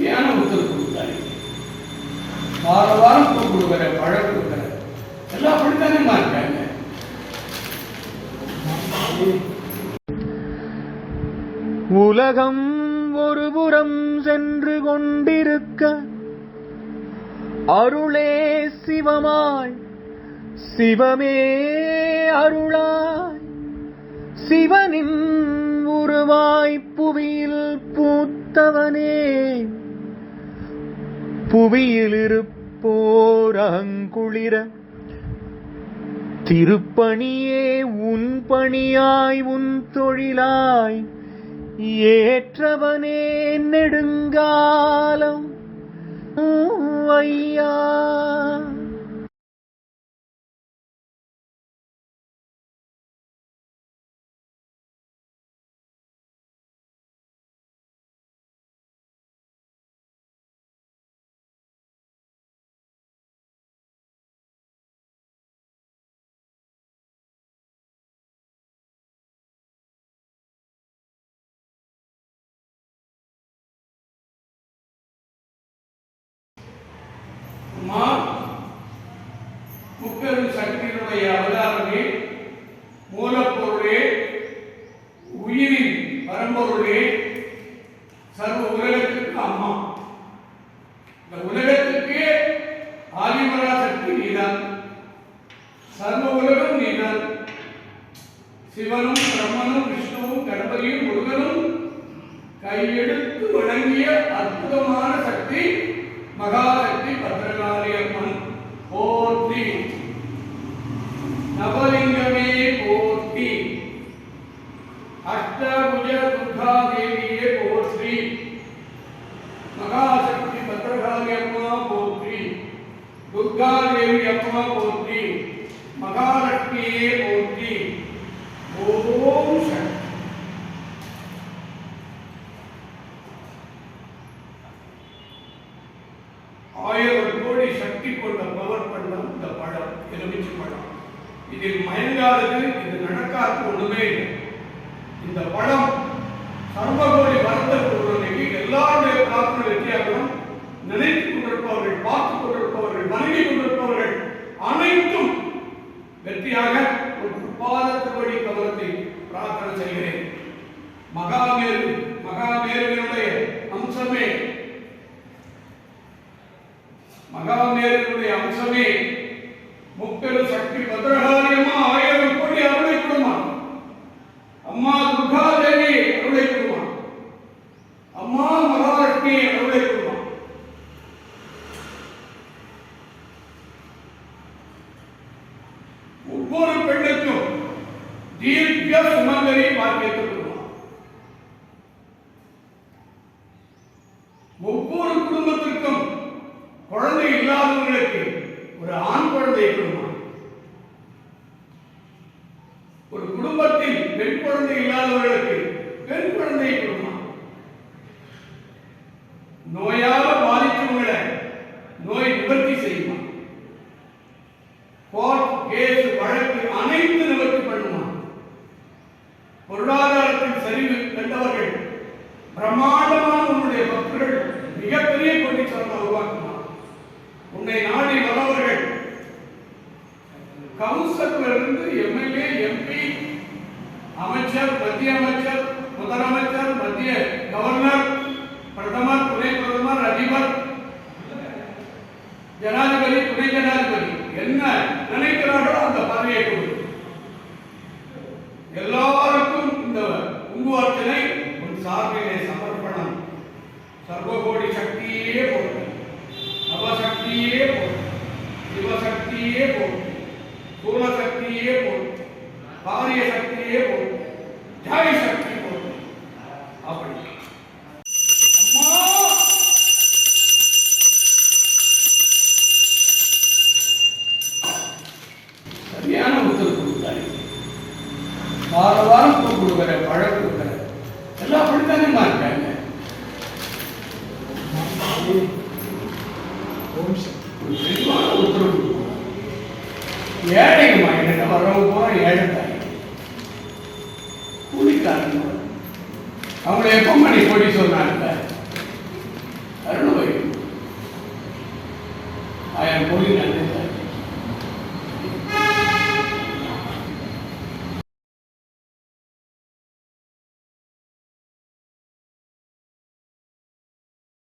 சரியான உத்தரவு கொடுத்தாரு. வார வாரம் பூ கொடுக்குற பழம் கொடுக்குற எல்லாம் அப்படித்தானேம்மா இருக்காங்க. உலகம் ஒருபுறம் சென்று கொண்டிருக்க அருளே சிவமாய் சிவமே அருளாய். சிவனின் உருவாய் புவியில் பூத்தவனே. புவியில் இருப்போர் அங்குளிர. திருப்பணியே உன் பணியாய் உன் தொழிலாய் ஏற்றவனே நெடுங்காலம். ஐயா. முப்பெரும் சக்தியினுடைய அவதாரமே மூலப்பொருளே உயிரின் பரம்பொருளே சர்வ உலகத்திற்கு அம்மா. இந்த உலகத்துக்கே ஆதிமரா சக்தி நீதான். சர்வ உலகம் நீதான். சிவனும் பிரம்மனும் விஷ்ணுவும் கணபதியும் முருகனும் கையெடுத்து வழங்கிய அற்புதமான சக்தி மகாசக்தி பத்ரகாளி. சக்தி கொண்ட பவர் பண்டம் இந்த பழம் எலுமிச்சு பழம். இதில் மயங்காதது இது நடக்காத ஒண்ணுமே இந்த பழம் சர்வகோடி வரத்தில் உள்ளவர்களுக்கு எல்லாருடைய பிரார்த்தனை வெற்றியாகணும். நினைத்துக் கொண்டிருப்பவர்கள் பார்த்துக் கொண்டிருப்பவர்கள் வணங்கிக் கொண்டிருப்பவர்கள் அனைத்தும் வெற்றியாக ஒரு பாத கவனத்தை பிரார்த்தனை செய்கிறேன். மகாமேரு மகாமேருவினுடைய அம்சமே மகாமேருடைய அம்சமே முப்பெரும் சக்தி பத்ரகாளி ஆயிரம் கோடி அருளை கொடுமா அம்மா துர்கா தேவி அருளை கொடுமா அம்மா மகாலட்சுமி அருளை கொடுமா ஒவ்வொரு பெண்ணுக்கும் தீர்க்க சுமங்கலி பாக்கியத்தை கொடுமா ஒவ்வொரு குடும்பத்திற்கும் குழந்தை இல்லாதவர்களுக்கு ஒரு ஆண் குழந்தையை கொடுமா ஒரு குடும்பத்தில் பெண் குழந்தை இல்லாதவர்களுக்கு கவுன்சிலிருந்து எம்எல்ஏ எம்பி அமைச்சர் மத்திய அமைச்சர் முதலமைச்சர் மத்திய கவர்னர் பிரதமர் துணை பிரதமர் அதிபர் ஜனாதிபதி துணை ஜனாதிபதி. என்ன நினைக்கிறார்களோ சரியான உத்தரவு கொடுத்தாரு. வார வாரம் பூ கொடுக்குற பழம் கொடுக்குற எல்லாம் அப்படித்தானேம்மா இருக்காங்க உத்தரவு. ஏழைங்கம்மா என்கிட்ட வர்றவங்க பூரா ஏழை தாய் கூலிக்காரங்க. அவங்கள எப்போ மணி கொடி சொன்னாங்க?